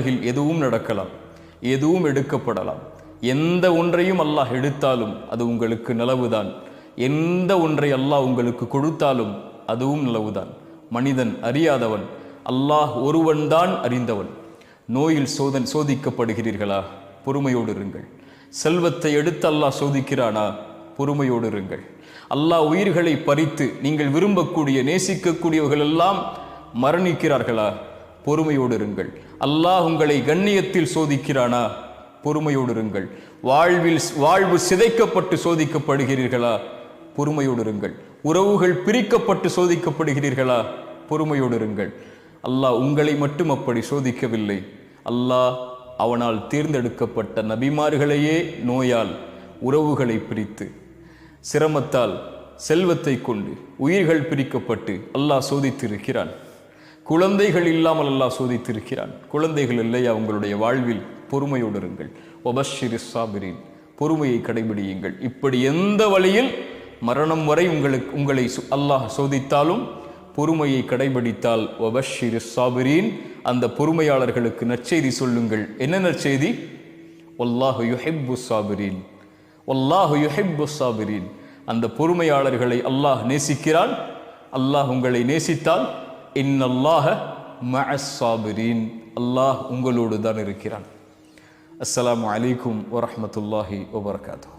உலகில் எதுவும் நடக்கலாம் எதுவும் எடுக்கப்படலாம். எந்த ஒன்றையும் அல்லாஹ் எடுத்தாலும் அது உங்களுக்கு நலவுதான். எந்த ஒன்றை அல்லாஹ் உங்களுக்கு கொடுத்தாலும் அதுவும் நிலவுதான். மனிதன் அறியாதவன் அல்லாஹ் ஒருவன்தான் அறிந்தவன். நோயில் சோதன் சோதிக்கப்படுகிறீர்களா? பொறுமையோடு இருங்கள். செல்வத்தை எடுத்து அல்லாஹ் சோதிக்கிறானா? பொறுமையோடு இருங்கள். அல்லாஹ் உயிர்களை பறித்து நீங்கள் விரும்பக்கூடிய நேசிக்கக்கூடியவர்கள் எல்லாம் மரணிக்கிறார்களா? பொறுமையோடு இருங்கள். அல்லாஹ் உங்களை கண்ணியத்தில் சோதிக்கிறானா? பொறுமையோடு இருங்கள். வாழ்வில் வாழ்வு சிதைக்கப்பட்டு சோதிக்கப்படுகிறீர்களா? பொறுமையோடு இருங்கள். உறவுகள் பிரிக்கப்பட்டு சோதிக்கப்படுகிறீர்களா? பொறுமையோடு இருங்கள். அல்லாஹ் உங்களை மட்டும் அப்படி சோதிக்கவில்லை. அல்லாஹ் அவனால் தேர்ந்தெடுக்கப்பட்ட நபிமார்களையே நோயால் உறவுகளை பிரித்து சிரமத்தால் செல்வத்தை கொண்டு உயிர்கள் பிரிக்கப்பட்டு அல்லாஹ் சோதித்திருக்கிறான். குழந்தைகள் இல்லாமல் அல்லாஹ் சோதித்திருக்கிறான். குழந்தைகள் இல்லையா? உங்களுடைய வாழ்வில் பொறுமையோடு இருங்கள். ஒபஷிரி சாபிரின் பொறுமையை கடைபிடியுங்கள். இப்படி எந்த வழியில் மரணம் வரை உங்களுக்கு உங்களை சு- அல்லாஹ் சோதித்தாலும் பொறுமையை கடைபிடித்தால் ஒபஷிரி சாபிரின் அந்த பொறுமையாளர்களுக்கு நற்செய்தி சொல்லுங்கள். என்ன நற்செய்தி? ஒல்லாஹு யுஹிப்பு சாபிரின் ஒல்லாஹு யுஹிப்பு சாபிரின் அந்த பொறுமையாளர்களை அல்லாஹ் நேசிக்கிறான். அல்லாஹ் உங்களை நேசித்தால் இன்னல்லாஹ மஅஸ் சாபிரின் அல்லாஹ் உங்களோடு தான் இருக்கிறான் அஸ்ஸலாமு அலைக்கும் வரஹ்மத்துல்லாஹி வபரகாத்துஹு